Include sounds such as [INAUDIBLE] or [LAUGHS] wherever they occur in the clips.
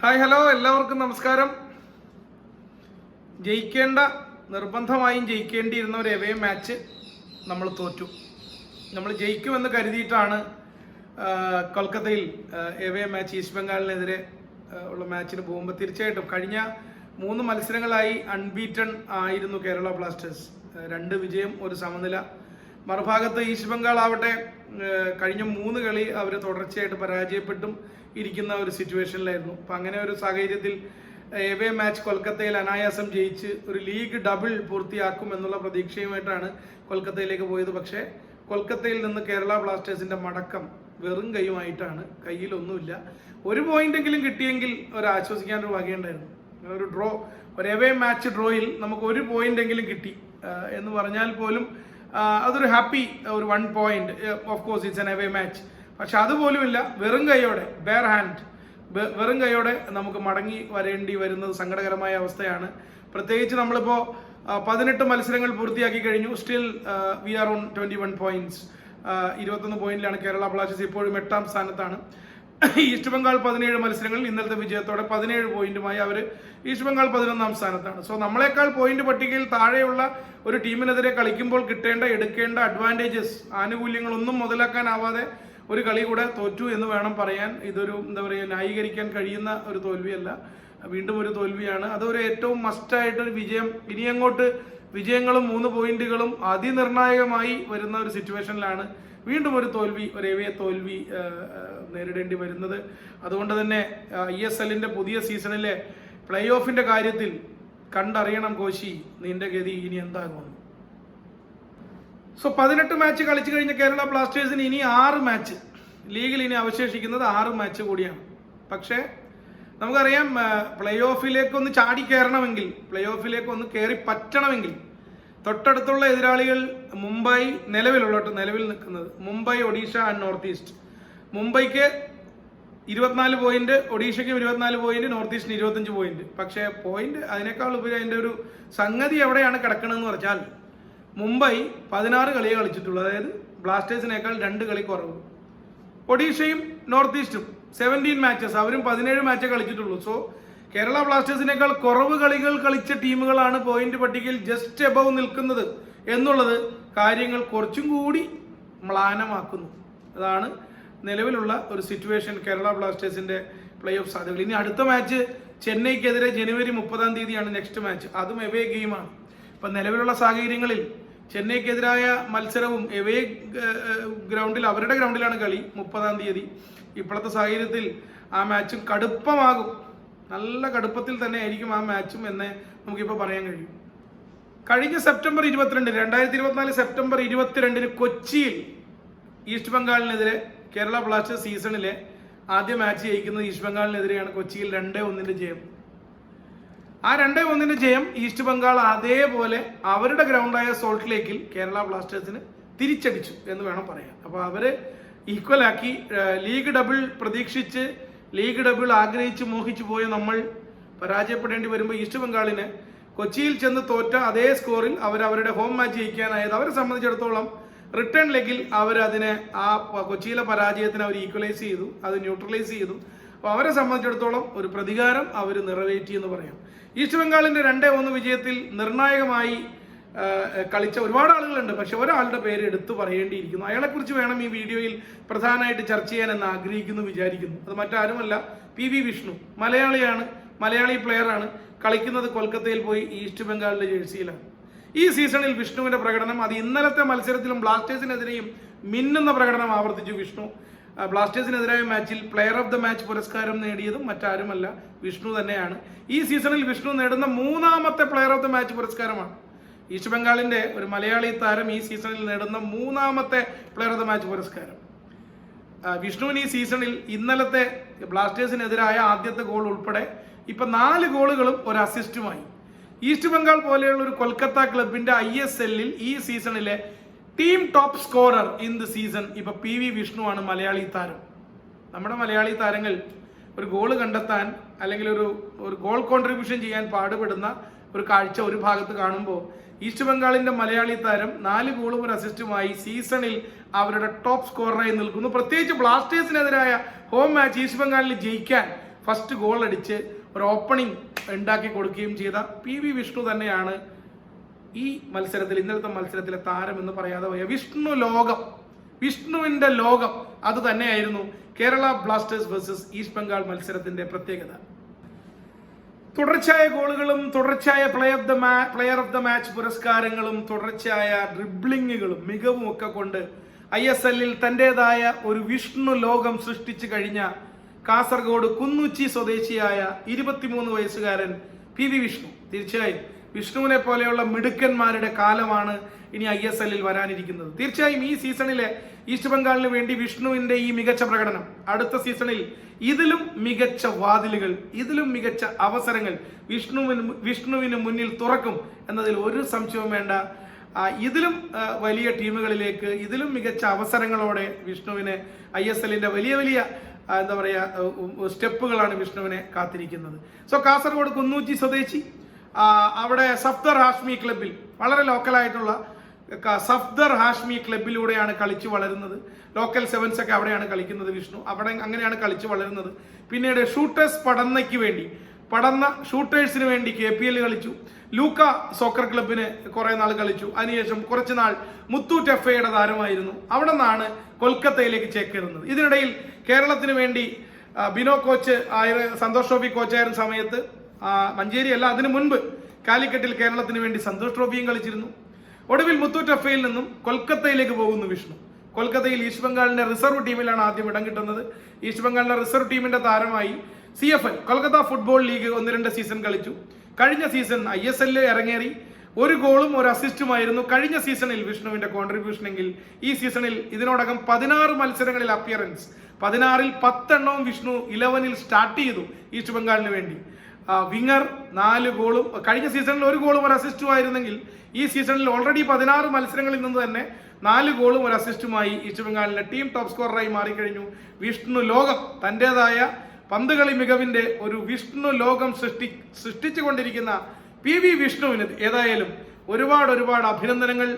Hi hello എല്ലാവർക്കും നമസ്കാരം. ജയിക്കേണ്ട നിർബന്ധമായും ജയിക്കേണ്ടിയിരുന്ന ഒരു എവേ മാച്ച് നമ്മൾ തോറ്റു. നമ്മൾ ജയിക്കുമെന്ന് കരുതിയിട്ടാണ് കൊൽക്കത്തയിൽ എവേ മാച്ച് ഈസ്റ്റ് ബംഗാളിനെതിരെ ഉള്ള മാച്ചിന് പോകുമ്പോൾ തീർച്ചയായിട്ടും കഴിഞ്ഞ മൂന്ന് മത്സരങ്ങളായി അൺബീറ്റൺ ആയിരുന്നു കേരള ബ്ലാസ്റ്റേഴ്സ്. രണ്ട് വിജയം ഒരു സമനില. മറുഭാഗത്ത് ഈസ്റ്റ് ബംഗാൾ ആവട്ടെ കഴിഞ്ഞ മൂന്ന് കളി അവർ തുടർച്ചയായിട്ട് പരാജയപ്പെട്ടും ഇരിക്കുന്ന ഒരു സിറ്റുവേഷനിലായിരുന്നു. അപ്പം അങ്ങനെ ഒരു സാഹചര്യത്തിൽ എവേ മാച്ച് കൊൽക്കത്തയിൽ അനായാസം ജയിച്ച് ഒരു ലീഗ് ഡബിൾ പൂർത്തിയാക്കും എന്നുള്ള പ്രതീക്ഷയുമായിട്ടാണ് കൊൽക്കത്തയിലേക്ക് പോയത്. പക്ഷേ കൊൽക്കത്തയിൽ നിന്ന് കേരള ബ്ലാസ്റ്റേഴ്സിന്റെ മടക്കം വെറും കൈയുമായിട്ടാണ് കയ്യിലൊന്നുമില്ല. ഒരു പോയിന്റെങ്കിലും കിട്ടിയെങ്കിൽ ഒരു ആശ്വസിക്കാൻ ഒരു വകയുണ്ടായിരുന്നു ഒരു ഡ്രോ ഒരു എവേ മാച്ച് ഡ്രോയിൽ നമുക്ക് ഒരു പോയിന്റ് എങ്കിലും കിട്ടി എന്ന് പറഞ്ഞാൽ പോലും അതൊരു ഹാപ്പി ഒരു one point of course it's an away match പക്ഷെ അതുപോലുമില്ല വെറും കൈയോടെ ബെയർ ഹാൻഡ് വെറും കൈയോടെ നമുക്ക് മടങ്ങി വരേണ്ടി വരുന്നത് സങ്കടകരമായ അവസ്ഥയാണ്. പ്രത്യേകിച്ച് നമ്മളിപ്പോൾ പതിനെട്ട് മത്സരങ്ങൾ പൂർത്തിയാക്കി കഴിഞ്ഞു. Still we are on twenty one points ഇരുപത്തൊന്ന് പോയിന്റിലാണ് കേരള ബ്ലാസ്റ്റേഴ്സ് ഇപ്പോഴും എട്ടാം സ്ഥാനത്താണ്. [LAUGHS] ഈസ്റ്റ് ബംഗാൾ പതിനേഴ് മത്സരങ്ങളിൽ ഇന്നലത്തെ വിജയത്തോടെ പതിനേഴ് പോയിന്റുമായി അവർ ഈസ്റ്റ് ബംഗാൾ പതിനൊന്നാം സ്ഥാനത്താണ്. സോ നമ്മളെക്കാൾ പോയിന്റ് പട്ടികയിൽ താഴെയുള്ള ഒരു ടീമിനെതിരെ കളിക്കുമ്പോൾ കിട്ടേണ്ട എടുക്കേണ്ട അഡ്വാന്റേജസ് ആനുകൂല്യങ്ങളൊന്നും മുതലാക്കാനാവാതെ ഒരു കളി കൂടെ തോറ്റു എന്ന് വേണം പറയാൻ. ഇതൊരു എന്താ പറയുക ന്യായീകരിക്കാൻ കഴിയുന്ന ഒരു തോൽവിയല്ല. വീണ്ടും ഒരു തോൽവിയാണ്. അതൊരു ഏറ്റവും മസ്റ്റായിട്ടൊരു വിജയം. ഇനി അങ്ങോട്ട് വിജയങ്ങളും മൂന്ന് പോയിന്റുകളും അതിനിർണായകമായി വരുന്ന ഒരു സിറ്റുവേഷനിലാണ് വീണ്ടും ഒരു തോൽവി ഒരു എവേ തോൽവി നേരിടേണ്ടി വരുന്നത്. അതുകൊണ്ട് തന്നെ ഐ എസ് എല്ലിന്റെ പുതിയ സീസണിലെ പ്ലേ ഓഫിന്റെ കാര്യത്തിൽ കണ്ടറിയണം കോശി നിന്റെ ഗതി ഇനി എന്താകുമെന്ന്. സോ പതിനെട്ട് മാച്ച് കളിച്ചു കഴിഞ്ഞ കേരള ബ്ലാസ്റ്റേഴ്സിന് ഇനി ആറ് മാച്ച്. ലീഗിൽ ഇനി അവശേഷിക്കുന്നത് ആറ് മാച്ച് കൂടിയാണ്. പക്ഷേ നമുക്കറിയാം പ്ലേ ഓഫിലേക്ക് ഒന്ന് ചാടി കയറണമെങ്കിൽ പ്ലേ ഓഫിലേക്ക് ഒന്ന് കയറി പറ്റണമെങ്കിൽ തൊട്ടടുത്തുള്ള എതിരാളികൾ മുംബൈ നിലവിലുള്ളട്ട് നിലവിൽ നിൽക്കുന്നത് Mumbai Odisha and north east മുംബൈക്ക് ഇരുപത്തിനാല് പോയിന്റ് ഒഡീഷയ്ക്കും ഇരുപത്തിനാല് പോയിന്റ് നോർത്ത് ഈസ്റ്റിന് ഇരുപത്തഞ്ച് പോയിന്റ് പക്ഷേ പോയിന്റ് അതിനേക്കാൾ ഉപരി അതിന്റെ ഒരു സംഗതി എവിടെയാണ് കിടക്കണമെന്ന് പറഞ്ഞാൽ മുംബൈ പതിനാറ് കളിയെ കളിച്ചിട്ടുള്ളൂ. അതായത് ബ്ലാസ്റ്റേഴ്സിനേക്കാൾ രണ്ട് കളി കുറവ്. ഒഡീഷയും നോർത്ത് ഈസ്റ്റും സെവന്റീൻ മാച്ചസ് അവരും പതിനേഴ് മാച്ചേ കളിച്ചിട്ടുള്ളൂ. സോ കേരള ബ്ലാസ്റ്റേഴ്സിനേക്കാൾ കുറവ് കളികൾ കളിച്ച ടീമുകളാണ് പോയിന്റ് പട്ടികയിൽ ജസ്റ്റ് എബവ് നിൽക്കുന്നത്. എന്നുള്ളത് കാര്യങ്ങൾ കുറച്ചും കൂടി മ്ലാനമാക്കുന്നു. അതാണ് നിലവിലുള്ള ഒരു സിറ്റുവേഷൻ കേരള ബ്ലാസ്റ്റേഴ്സിന്റെ പ്ലേ ഓഫ് സാധ്യതകൾ. ഇനി അടുത്ത മാച്ച് ചെന്നൈക്കെതിരെ ജനുവരി മുപ്പതാം തീയതിയാണ് നെക്സ്റ്റ് മാച്ച് അതും എവേ ഗെയിമാണ് ഇപ്പൊ നിലവിലുള്ള സാഹചര്യങ്ങളിൽ ചെന്നൈക്കെതിരായ മത്സരവും എവേ ഗ്രൗണ്ടിൽ അവരുടെ ഗ്രൗണ്ടിലാണ് കളി മുപ്പതാം തീയതി. ഇപ്പോഴത്തെ സാഹചര്യത്തിൽ ആ മാച്ചും കടുപ്പമാകും. നല്ല കടുപ്പത്തിൽ തന്നെ ആയിരിക്കും ആ മാച്ചും എന്ന് നമുക്കിപ്പോൾ പറയാൻ കഴിയും. കഴിഞ്ഞ സെപ്റ്റംബർ ഇരുപത്തിരണ്ട് രണ്ടായിരത്തി ഇരുപത്തിനാല് സെപ്റ്റംബർ ഇരുപത്തിരണ്ടിന് കൊച്ചിയിൽ ഈസ്റ്റ് ബംഗാളിനെതിരെ കേരള ബ്ലാസ്റ്റേഴ്സ് സീസണിലെ ആദ്യ മാച്ച് ജയിക്കുന്നത് ഈസ്റ്റ് ബംഗാളിനെതിരെയാണ് കൊച്ചിയിൽ രണ്ടേ ഒന്നിന്റെ ജയം. ആ രണ്ടേ ഒന്നിന്റെ ജയം ഈസ്റ്റ് ബംഗാൾ അതേപോലെ അവരുടെ ഗ്രൗണ്ടായ സോൾട്ട് ലേക്കിൽ കേരള ബ്ലാസ്റ്റേഴ്സിന് തിരിച്ചടിച്ചു എന്ന് വേണം പറയാൻ. അപ്പോൾ അവർ ഈക്വൽ ആക്കി ലീഗ് ഡബിൾ പ്രതീക്ഷിച്ച് ലീഗ് ഡബിൾ ആഗ്രഹിച്ച് മോഹിച്ചു പോയ നമ്മൾ പരാജയപ്പെടേണ്ടി വരുമ്പോൾ ഈസ്റ്റ് ബംഗാളിന് കൊച്ചിയിൽ ചെന്ന് തോറ്റ അതേ സ്കോറിൽ അവർ അവരുടെ ഹോം മാച്ച് ജയിക്കാനായത് അവരെ സംബന്ധിച്ചിടത്തോളം റിട്ടേൺ ലെഗിൽ അവർ അതിനെ ആ കൊച്ചിയിലെ പരാജയത്തിന് അവർ ഈക്വലൈസ് ചെയ്തു അത് ന്യൂട്രലൈസ് ചെയ്തു. അപ്പോൾ അവരെ സംബന്ധിച്ചിടത്തോളം ഒരു പ്രതികാരം അവർ നിറവേറ്റി എന്ന് പറയാം. ഈസ്റ്റ് ബംഗാളിന്റെ രണ്ടേ ഒന്ന് വിജയത്തിൽ നിർണായകമായി കളിച്ച ഒരുപാട് ആളുകളുണ്ട്. പക്ഷെ ഒരാളുടെ പേര് എടുത്തു പറയേണ്ടിയിരിക്കുന്നു. അയാളെക്കുറിച്ച് വേണം ഈ വീഡിയോയിൽ പ്രധാനമായിട്ട് ചർച്ച ചെയ്യാൻ എന്ന് ആഗ്രഹിക്കുന്നു വിചാരിക്കുന്നു. അത് മറ്റാരുമല്ല പി വി വിഷ്ണു. മലയാളിയാണ് മലയാളി പ്ലെയറാണ് കളിക്കുന്നത് കൊൽക്കത്തയിൽ പോയി ഈസ്റ്റ് ബംഗാളിലെ ജേഴ്സിയിലാണ്. ഈ സീസണിൽ വിഷ്ണുവിന്റെ പ്രകടനം അത് ഇന്നലത്തെ മത്സരത്തിലും ബ്ലാസ്റ്റേഴ്സിനെതിരെയും മിന്നുന്ന പ്രകടനം ആവർത്തിച്ചു വിഷ്ണു. ബ്ലാസ്റ്റേഴ്സിനെതിരായ മാച്ചിൽ പ്ലെയർ ഓഫ് ദ മാച്ച് പുരസ്കാരം നേടിയതും മറ്റാരുമല്ല വിഷ്ണു തന്നെയാണ്. ഈ സീസണിൽ വിഷ്ണു നേടുന്ന മൂന്നാമത്തെ പ്ലെയർ ഓഫ് ദ മാച്ച് പുരസ്കാരമാണ്. ഈസ്റ്റ് ബംഗാളിന്റെ ഒരു മലയാളി താരം ഈ സീസണിൽ നേടുന്ന മൂന്നാമത്തെ പ്ലെയർ ഓഫ് ദ മാച്ച് പുരസ്കാരം. വിഷ്ണുവിൻ ഈ സീസണിൽ ഇന്നലത്തെ ബ്ലാസ്റ്റേഴ്സിനെതിരായ ആദ്യത്തെ ഗോൾ ഉൾപ്പെടെ ഇപ്പൊ നാല് ഗോളുകളും ഒരു അസിസ്റ്റുമായി ഈസ്റ്റ് ബംഗാൾ പോലെയുള്ള ഒരു കൊൽക്കത്ത ക്ലബിന്റെ ഐ എസ് എല്ലിൽ ഈ സീസണിലെ team top scorer in the season ഇപ്പൊ പി വി ആണ് മലയാളി താരം. നമ്മുടെ മലയാളി താരങ്ങൾ ഒരു ഗോൾ കണ്ടെത്താൻ അല്ലെങ്കിൽ ഒരു ഒരു ഗോൾ കോൺട്രിബ്യൂഷൻ ചെയ്യാൻ പാടുപെടുന്ന ഒരു കാഴ്ച ഒരു ഭാഗത്ത് കാണുമ്പോൾ ഈസ്റ്റ് ബംഗാളിന്റെ മലയാളി താരം നാല് ഗോളും ഒരു അസിസ്റ്റുമായി സീസണിൽ അവരുടെ ടോപ്പ് സ്കോററായി നിൽക്കുന്നു. പ്രത്യേകിച്ച് ബ്ലാസ്റ്റേഴ്സിനെതിരായ ഹോം മാച്ച് ഈസ്റ്റ് ബംഗാളിൽ ജയിക്കാൻ ഫസ്റ്റ് ഗോൾ അടിച്ച് ഒരു ഓപ്പണിംഗ് ഉണ്ടാക്കി കൊടുക്കുകയും ചെയ്ത പി വി വിഷ്ണു തന്നെയാണ് ഈ മത്സരത്തിൽ ഇന്നലത്തെ മത്സരത്തിലെ താരം എന്ന് പറയാതെ പോയ വിഷ്ണു ലോകം വിഷ്ണുവിന്റെ ലോകം അത് തന്നെയായിരുന്നു Kerala Blasters versus east Bengal മത്സരത്തിന്റെ പ്രത്യേകത. തുടർച്ചയായ ഗോളുകളും തുടർച്ചയായ പ്ലേ ഓഫ് ദ മാ പ്ലെയർ ഓഫ് ദ മാച്ച് പുരസ്കാരങ്ങളും തുടർച്ചയായ ഡ്രിബ്ലിങ്ങുകളും മികവും ഒക്കെ കൊണ്ട് ഐ എസ് എല്ലിൽ തന്റെതായ ഒരു വിഷ്ണു ലോകം സൃഷ്ടിച്ചു കഴിഞ്ഞ കാസർഗോഡ് കുന്നുച്ചി സ്വദേശിയായ ഇരുപത്തിമൂന്ന് വയസ്സുകാരൻ പി വി വിഷ്ണു. തീർച്ചയായും വിഷ്ണുവിനെ പോലെയുള്ള മിടുക്കന്മാരുടെ കാലമാണ് ഇനി ഐ എസ് എല്ലിൽ വരാനിരിക്കുന്നത്. തീർച്ചയായും ഈ സീസണിലെ ഈസ്റ്റ് ബംഗാളിന് വേണ്ടി വിഷ്ണുവിന്റെ ഈ മികച്ച പ്രകടനം അടുത്ത സീസണിൽ ഇതിലും മികച്ച വാതിലുകൾ ഇതിലും മികച്ച അവസരങ്ങൾ വിഷ്ണുവിന് വിഷ്ണുവിന് മുന്നിൽ തുറക്കും എന്നതിൽ ഒരു സംശയവും വേണ്ട. ഇതിലും വലിയ ടീമുകളിലേക്ക് ഇതിലും മികച്ച അവസരങ്ങളോടെ വിഷ്ണുവിനെ ഐ എസ് എല്ലിന്റെ വലിയ വലിയ എന്താ പറയുക സ്റ്റെപ്പുകളാണ് വിഷ്ണുവിനെ കാത്തിരിക്കുന്നത്. സോ കാസർഗോഡ് കുന്നൂറ്റി സ്വദേശി അവിടെ സഫ്ദർ ഹാഷ്മി ക്ലബിൽ വളരെ ലോക്കലായിട്ടുള്ള സഫ്ദർ ഹാഷ്മി ക്ലബിലൂടെയാണ് കളിച്ച് വളരുന്നത്. ലോക്കൽ സെവൻസ് ഒക്കെ അവിടെയാണ് കളിക്കുന്നത് വിഷ്ണു. അവിടെ അങ്ങനെയാണ് കളിച്ച് വളരുന്നത്. പിന്നീട് ഷൂട്ടേഴ്സ് പടന്നയ്ക്ക് വേണ്ടി പടന്ന ഷൂട്ടേഴ്സിന് വേണ്ടി കെ പി എൽ കളിച്ചു. ലൂക്ക സോക്കർ ക്ലബിന് കുറെ നാൾ കളിച്ചു. അതിനുശേഷം കുറച്ച് നാൾ മുത്തൂറ്റ് എഫ് ഐയുടെ താരമായിരുന്നു. അവിടെ നിന്നാണ് കൊൽക്കത്തയിലേക്ക് ചേക്കേറുന്നത്. ഇതിനിടയിൽ കേരളത്തിന് വേണ്ടി ബിനോ കോച്ച് ആയ സന്തോഷ് ട്രോഫി കോച്ചായിരുന്ന സമയത്ത് മഞ്ചേരി അല്ല അതിനു മുൻപ് കാലിക്കറ്റിൽ കേരളത്തിന് വേണ്ടി സന്തോഷ് ട്രോഫിയും കളിച്ചിരുന്നു. ഒടുവിൽ മുത്തൂറ്റ് എഫ് നിന്നും കൊൽക്കത്തയിലേക്ക് പോകുന്നു വിഷ്ണു. കൊൽക്കത്തയിൽ ഈസ്റ്റ് ബംഗാളിന്റെ റിസർവ് ടീമിലാണ് ആദ്യം ഇടം കിട്ടുന്നത്. ഈസ്റ്റ് ബംഗാളിന്റെ റിസർവ് ടീമിന്റെ താരമായി C F L Kolkata football league ഒന്ന് രണ്ട് സീസൺ കളിച്ചു. കഴിഞ്ഞ സീസൺ ഐ എസ് എല്ലിൽ ഇറങ്ങേറി. ഒരു ഗോളും ഒരു അസിസ്റ്റുമായിരുന്നു. കഴിഞ്ഞ സീസണിൽ വിഷ്ണുവിന്റെ കോൺട്രിബ്യൂഷൻ എങ്കിൽ ഈ സീസണിൽ ഇതിനോടകം പതിനാറ് മത്സരങ്ങളിൽ അപ്പിയറൻസ് പതിനാറിൽ പത്തെണ്ണവും വിഷ്ണു ഇലവനിൽ സ്റ്റാർട്ട് ചെയ്തു ഈസ്റ്റ് ബംഗാളിന് വേണ്ടി. വിങ്ങർ നാല് ഗോളും കഴിഞ്ഞ സീസണിൽ ഒരു ഗോളും ഒരു അസിസ്റ്റും ആയിരുന്നെങ്കിൽ ഈ സീസണിൽ ഓൾറെഡി പതിനാറ് മത്സരങ്ങളിൽ നിന്ന് തന്നെ നാല് ഗോളും ഒരു അസിസ്റ്റുമായി ഈസ്റ്റ് ബംഗാളിലെ ടീം ടോപ്പ് സ്കോററായി മാറിക്കഴിഞ്ഞു. വിഷ്ണു ലോകം തന്റെതായ പന്തുകളി മികവിന്റെ ഒരു വിഷ്ണു ലോകം സൃഷ്ടി സൃഷ്ടിച്ചുകൊണ്ടിരിക്കുന്ന പി വി വിഷ്ണുവിന് ഏതായാലും ഒരുപാട് ഒരുപാട് അഭിനന്ദനങ്ങൾ.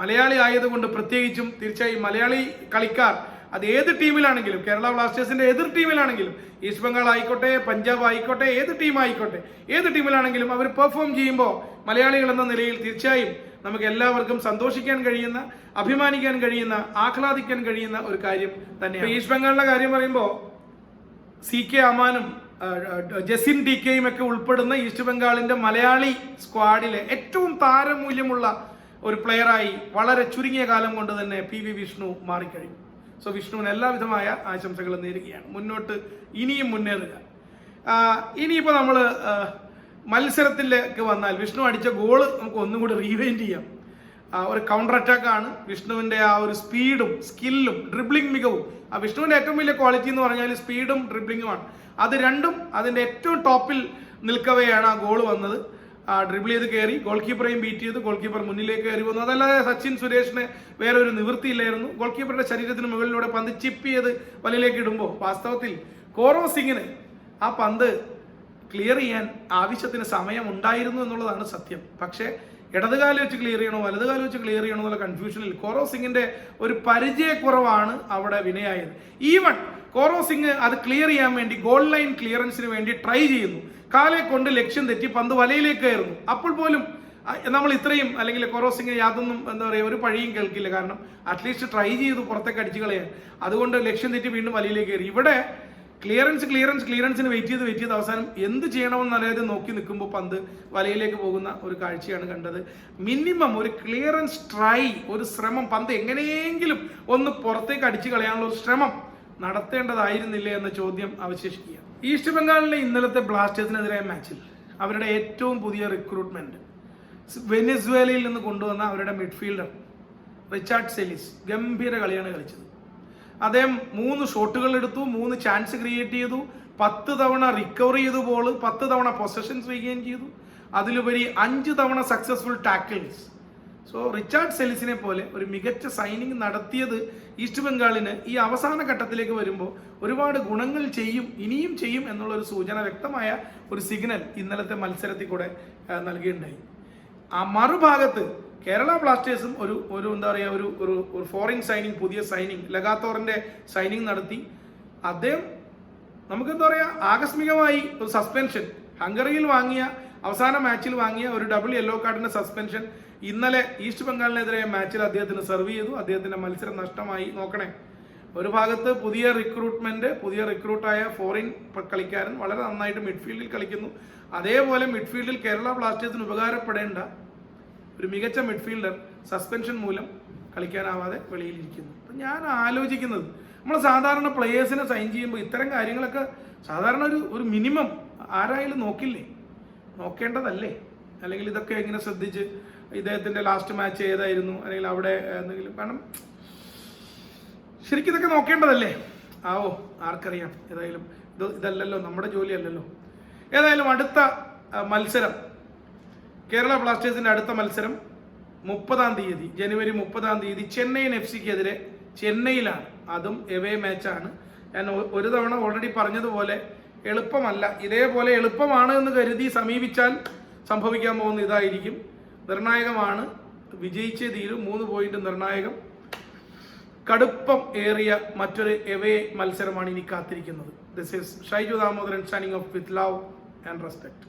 മലയാളി ആയതുകൊണ്ട് പ്രത്യേകിച്ചും തീർച്ചയായും മലയാളി കളിക്കാർ അത് ഏത് ടീമിലാണെങ്കിലും കേരള ബ്ലാസ്റ്റേഴ്സിന്റെ എതിർ ടീമിലാണെങ്കിലും ഈസ്റ്റ് ബംഗാൾ ആയിക്കോട്ടെ പഞ്ചാബ് ആയിക്കോട്ടെ ഏത് ടീം ആയിക്കോട്ടെ ഏത് ടീമിലാണെങ്കിലും അവർ പെർഫോം ചെയ്യുമ്പോൾ മലയാളികൾ എന്ന നിലയിൽ തീർച്ചയായും നമുക്ക് എല്ലാവർക്കും സന്തോഷിക്കാൻ കഴിയുന്ന അഭിമാനിക്കാൻ കഴിയുന്ന ആഹ്ലാദിക്കാൻ കഴിയുന്ന ഒരു കാര്യം തന്നെയാണ്. ഈസ്റ്റ് ബംഗാളിന്റെ കാര്യം പറയുമ്പോൾ സി കെ അമാനും ജസിൻ ഡി കെയും ഒക്കെ ഉൾപ്പെടുന്ന ഈസ്റ്റ് ബംഗാളിന്റെ മലയാളി സ്ക്വാഡിലെ ഏറ്റവും താരമൂല്യമുള്ള ഒരു പ്ലെയറായി വളരെ ചുരുങ്ങിയ കാലം കൊണ്ട് തന്നെ പി വി വിഷ്ണു മാറിക്കഴിഞ്ഞു. സോ വിഷ്ണുവിന് എല്ലാവിധമായ ആശംസകളും നേരുകയാണ്. മുന്നോട്ട് ഇനിയും മുന്നേറുക. ഇനിയിപ്പോൾ നമ്മൾ മത്സരത്തിലേക്ക് വന്നാൽ വിഷ്ണു അടിച്ച ഗോൾ നമുക്ക് ഒന്നും കൂടി റീവൈൻഡ് ചെയ്യാം. ഒരു കൗണ്ടർ അറ്റാക്ക് ആണ്. വിഷ്ണുവിന്റെ ആ ഒരു സ്പീഡും സ്കില്ലും ഡ്രിബ്ലിംഗ് മികവും. ആ വിഷ്ണുവിന്റെ ഏറ്റവും വലിയ ക്വാളിറ്റി എന്ന് പറഞ്ഞാൽ സ്പീഡും ഡ്രിബ്ലിംഗുമാണ് അത് രണ്ടും അതിന്റെ ഏറ്റവും ടോപ്പിൽ നിൽക്കവെയാണ് ആ ഗോൾ വന്നത്. ഡ്രിബിൾ ചെയ്ത് കയറി ഗോൾ കീപ്പറെയും ബീറ്റ് ചെയ്ത് ഗോൾ കീപ്പർ മുന്നിലേക്ക് കയറി വന്നു. അതല്ലാതെ സച്ചിൻ സുരേഷിന് വേറെ ഒരു നിവൃത്തിയില്ലായിരുന്നു ഗോൾ കീപ്പറുടെ ശരീരത്തിന് മുകളിലൂടെ പന്ത് ചിപ്പ് ചെയ്ത് വലയിലേക്ക് ഇടുമ്പോൾ വാസ്തവത്തിൽ കോറോ സിംഗിന് ആ പന്ത് ക്ലിയർ ചെയ്യാൻ ആവശ്യത്തിന് സമയം ഉണ്ടായിരുന്നു എന്നുള്ളതാണ് സത്യം. പക്ഷേ ഇടതുകാലം വെച്ച് ക്ലിയർ ചെയ്യണോ വലതുകാലം വെച്ച് ക്ലിയർ ചെയ്യണോ എന്നുള്ള കൺഫ്യൂഷനിൽ കോറോ സിംഗിന്റെ ഒരു പരിചയക്കുറവാണ് അവിടെ വിനയായത്. ഈവൺ കോറോ സിംഗ് അത് ക്ലിയർ ചെയ്യാൻ വേണ്ടി ഗോൾ ലൈൻ ക്ലിയറൻസിന് വേണ്ടി ട്രൈ ചെയ്യുന്നു. കാലെ കൊണ്ട് ലക്ഷ്യം തെറ്റി പന്ത് വലയിലേക്ക് കയറുന്നു. അപ്പോൾ പോലും നമ്മൾ ഇത്രയും അല്ലെങ്കിൽ കൊറോസിങ്ങിന് യാതൊന്നും എന്താ പറയുക ഒരു പഴിയും കേൾക്കില്ല. കാരണം അറ്റ്ലീസ്റ്റ് ട്രൈ ചെയ്തു പുറത്തേക്ക് അടിച്ചു കളയാൻ. അതുകൊണ്ട് ലക്ഷ്യം തെറ്റി വീണ്ടും വലയിലേക്ക് കയറി. ഇവിടെ ക്ലിയറൻസ് ക്ലിയറൻസ് ക്ലിയറൻസിന് വെയിറ്റ് ചെയ്ത് വെയിറ്റ് ചെയ്ത് അവസാനം എന്ത് ചെയ്യണമെന്ന് അറിയാതെ നോക്കി നിൽക്കുമ്പോൾ പന്ത് വലയിലേക്ക് പോകുന്ന ഒരു കാഴ്ചയാണ് കണ്ടത്. മിനിമം ഒരു ക്ലിയറൻസ് ട്രൈ ഒരു ശ്രമം പന്ത് എങ്ങനെയെങ്കിലും ഒന്ന് പുറത്തേക്ക് അടിച്ചു കളയാനുള്ള ഒരു ശ്രമം നടത്തേണ്ടതായിരുന്നില്ലേ എന്ന ചോദ്യം അവശേഷിക്കുക ഈസ്റ്റ് ബംഗാളിലെ ഇന്നലത്തെ ബ്ലാസ്റ്റേഴ്സിനെതിരായ മാച്ചിൽ അവരുടെ ഏറ്റവും പുതിയ റിക്രൂട്ട്മെന്റ് വെനിസ്വേലയിൽ നിന്ന് കൊണ്ടുവന്ന അവരുടെ മിഡ്ഫീൽഡർ റിച്ചാർഡ് സെലിസ് ഗംഭീര കളിയാണ് കളിച്ചത്. അദ്ദേഹം മൂന്ന് ഷോട്ടുകൾ എടുത്തു മൂന്ന് ചാൻസ് ക്രിയേറ്റ് ചെയ്തു പത്ത് തവണ റിക്കവർ ചെയ്തു ബോൾ പത്ത് തവണ പൊസഷൻസ് റീഗെയിൻ ചെയ്തു. അതിലുപരി അഞ്ച് തവണ സക്സസ്ഫുൾ ടാക്കിൾസ് സോ റിച്ചാർഡ് സെലിസിനെ പോലെ ഒരു മികച്ച സൈനിങ് നടത്തിയത് ഈസ്റ്റ് ബംഗാളിന് ഈ അവസാന ഘട്ടത്തിലേക്ക് വരുമ്പോൾ ഒരുപാട് ഗുണങ്ങൾ ചെയ്യും ഇനിയും ചെയ്യും എന്നുള്ള ഒരു സൂചന വ്യക്തമായ ഒരു സിഗ്നൽ ഇന്നലത്തെ മത്സരത്തിൽ കൂടെ നൽകിയിട്ടുണ്ടായി. ആ മറുഭാഗത്ത് കേരള ബ്ലാസ്റ്റേഴ്സും ഒരു ഒരു എന്താ പറയുക ഒരു ഒരു ഒരു ഫോറിൻ സൈനിങ് പുതിയ സൈനിങ് ലഗാത്തോറിന്റെ സൈനിങ് നടത്തി. അദ്ദേഹം നമുക്കെന്താ പറയുക ആകസ്മികമായി ഒരു സസ്പെൻഷൻ ഹംഗറിയിൽ വാങ്ങിയ അവസാന മാച്ചിൽ വാങ്ങിയ ഒരു ഡബിൾ യെല്ലോ കാർഡിന്റെ സസ്പെൻഷൻ ഇന്നലെ ഈസ്റ്റ് ബംഗാളിനെതിരെ മാച്ചിൽ അദ്ദേഹത്തിന് സെർവ് ചെയ്തു. അദ്ദേഹത്തിന്റെ മത്സരം നഷ്ടമായി. നോക്കണേ. ഒരു ഭാഗത്ത് പുതിയ റിക്രൂട്ട്മെന്റ് പുതിയ റിക്രൂട്ടായ ഫോറിൻ കളിക്കാരൻ വളരെ നന്നായിട്ട് മിഡ്ഫീൽഡിൽ കളിക്കുന്നു. അതേപോലെ മിഡ്ഫീൽഡിൽ കേരള ബ്ലാസ്റ്റേഴ്സിന് ഉപകാരപ്പെടേണ്ട ഒരു മികച്ച മിഡ്ഫീൽഡർ സസ്പെൻഷൻ മൂലം കളിക്കാനാവാതെ വെളിയിലിരിക്കുന്നു. അപ്പം ഞാൻ ആലോചിക്കുന്നത് നമ്മൾ സാധാരണ പ്ലേയേഴ്സിനെ സൈൻ ചെയ്യുമ്പോൾ ഇത്തരം കാര്യങ്ങളൊക്കെ സാധാരണ ഒരു ഒരു മിനിമം ആരായാലും നോക്കില്ലേ? നോക്കേണ്ടതല്ലേ? അല്ലെങ്കിൽ ഇതൊക്കെ എങ്ങനെ ശ്രദ്ധിച്ച് ഇദ്ദേഹത്തിന്റെ ലാസ്റ്റ് മാച്ച് ഏതായിരുന്നു? അല്ലെങ്കിൽ അവിടെ എന്തെങ്കിലും കാരണം ശരിക്കും ഇതൊക്കെ നോക്കേണ്ടതല്ലേ? ആവോ ആർക്കറിയാം. ഏതായാലും ഇത് ഇതല്ലല്ലോ നമ്മുടെ ജോലി അല്ലല്ലോ ഏതായാലും അടുത്ത മത്സരം. കേരള ബ്ലാസ്റ്റേഴ്സിന്റെ അടുത്ത മത്സരം മുപ്പതാം തീയതി ജനുവരി മുപ്പതാം തീയതി ചെന്നൈയിൻ എഫ് സിക്കെതിരെ ചെന്നൈയിലാണ്. അതും എവേ മാച്ചാണ് ഞാൻ ഒരു തവണ ഓൾറെഡി പറഞ്ഞതുപോലെ എളുപ്പമല്ല. ഇതേപോലെ എളുപ്പമാണ് എന്ന് കരുതി സമീപിച്ചാൽ സംഭവിക്കാൻ പോകുന്ന ഇതായിരിക്കും. നിർണായകമാണ്. വിജയിച്ചേ തീരും. മൂന്ന് പോയിന്റ് നിർണായകം. കടുപ്പം ഏറിയ മറ്റൊരു എവേ മത്സരമാണ് ഇനി കാത്തിരിക്കുന്നത്. This is Shaiju Damodaran signing off with love and respect